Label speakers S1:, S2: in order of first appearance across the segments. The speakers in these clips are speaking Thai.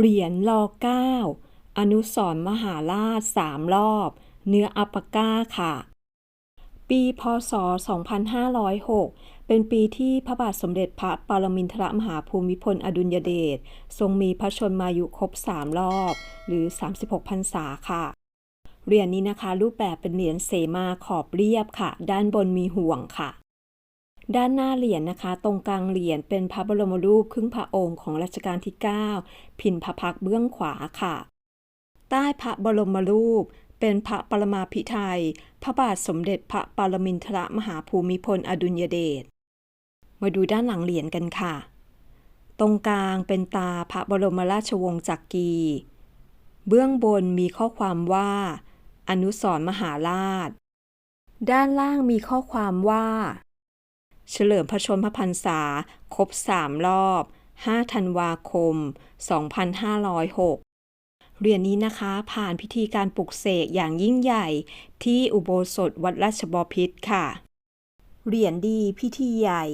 S1: เหรียญรอเก้าอนุสรมหาราชสามรอบ เนื้ออัปปะก้าค่ะ ปีพศ 2506 เป็นปีที่พระบาทสมเด็จพระปรมินทรมหาภูมิพลอดุลยเดชทรงมีพระชนมายุครบ3รอบ หรือ 36พรรษาค่ะเหรียญนี้นะคะ รูปแบบเป็นเหรียญเสมาขอบเรียบค่ะ ด้านบนมีห่วงค่ะ ด้านหน้าเหรียญนะคะ ตรงกลางเหรียญเป็นพระบรมรูปครึ่งพระองค์ของรัชกาลที่ 9 พินพระพักเบื้องขวาค่ะ ใต้พระบรมรูปเป็นพระปรมาภิไธยพระบาทสมเด็จพระปรมินทรมหาภูมิพลอดุลยเดช มาดูด้านหลังเหรียญกันค่ะ ตรงกลางเป็นตาพระบรมราชวงศ์จักรีเบื้องบนมีข้อความว่า อนุสรมหาราช ด้านล่างมีข้อความว่า เฉลิมพระชนมพรรษา ครบ3รอบ 5 ธันวาคม 2506เหรียญนี้นะคะผ่านพิธีการปลุกเสกอย่างยิ่งใหญ่ที่อุโบสถวัดราชบพิตรค่ะ เหรียญดีพิธีใหญ่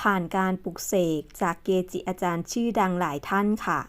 S1: ผ่านการปลุกเสกจากเกจิอาจารย์ชื่อดังหลายท่านค่ะ